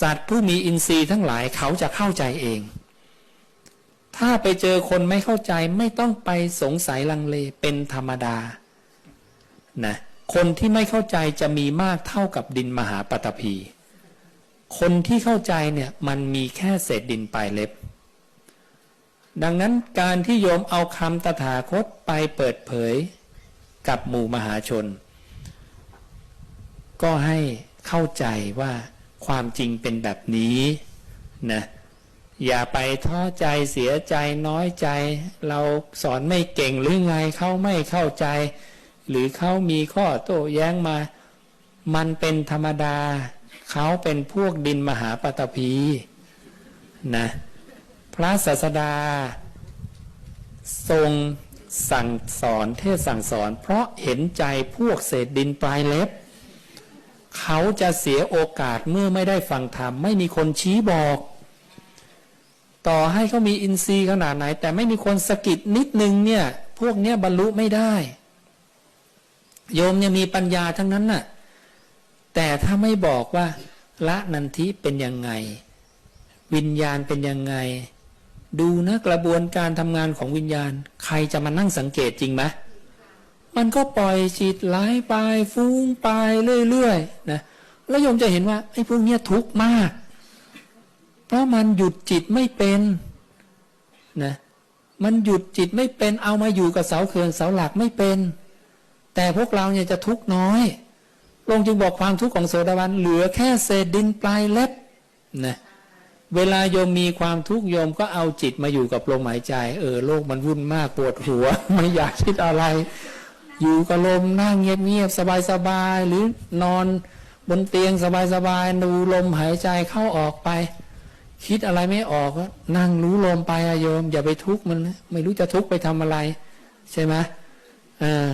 สัตว์ผู้มีอินทรีย์ทั้งหลายเขาจะเข้าใจเอง ถ้าไปเจอคนไม่เข้าใจไม่ต้องไปสงสัยลังเลเป็นธรรมดา นะ คนที่ไม่เข้าใจจะมีมากเท่ากับดินมหาปฐพี คนที่เข้าใจเนี่ยมันมีแค่เศษดินปลายเล็บ ดังนั้นการที่โยมเอาคำตถาคตไปเปิดเผยกับหมู่มหาชน ก็ให้เข้าใจว่า ความจริงเป็นแบบนี้นะอย่าไปท้อใจเสียใจน้อยใจ เราสอนไม่เก่งหรือไงเขาไม่เข้าใจ หรือเขามีข้อโต้แย้งมา มันเป็นธรรมดา เขาเป็นพวกดินมหาปฐพีนะพระศาสดา ทรงสั่งสอนเทศสั่งสอน เพราะเห็นใจพวกเศษดินปลายเล็บ เขาจะเสียโอกาสเมื่อไม่ได้ฟังธรรมไม่มีคนชี้บอก ต่อให้เขามีอินทรีย์ขนาดไหน แต่ไม่มีคนสะกิดนิดนึงเนี่ย พวกเนี้ยบรรลุไม่ได้ โยมเนี่ยมีปัญญาทั้งนั้นน่ะแต่ถ้าไม่บอกว่า ละนันทิเป็นยังไง วิญญาณเป็นยังไง ดูนะกระบวนการทำงานของวิญญาณ ใครจะมานั่งสังเกตจริงไหม มันก็ปล่อยจิตไหลไปฟุ้งไปเรื่อยๆนะแล้วโยมจะเห็นว่าไอ้พวกเนี้ยทุกข์มาก เพราะมันหยุดจิตไม่เป็นนะมันหยุดจิตไม่เป็นเอามาอยู่กับเสาเขื่อนเสาหลักไม่เป็น แต่พวกเราเนี่ยจะทุกข์น้อยลงจึงบอกความทุกข์ของโสดาบันเหลือแค่เศษดินปลายเล็บนะเวลาโยมมีความทุกข์โยมก็เอาจิตมาอยู่กับลมหายใจ เออโลกมันวุ่นมากปวดหัว ไม่อยากคิดอะไร อยู่กับลมนั่งเงียบๆสบายๆหรือนอนบนเตียงสบายๆดูลมหายใจเข้าออกไป คิดอะไรไม่ออกก็นั่งรู้ลมไปอะโยม อย่าไปทุกข์มัน ไม่รู้จะทุกข์ไปทำอะไร ใช่ไหมอ่า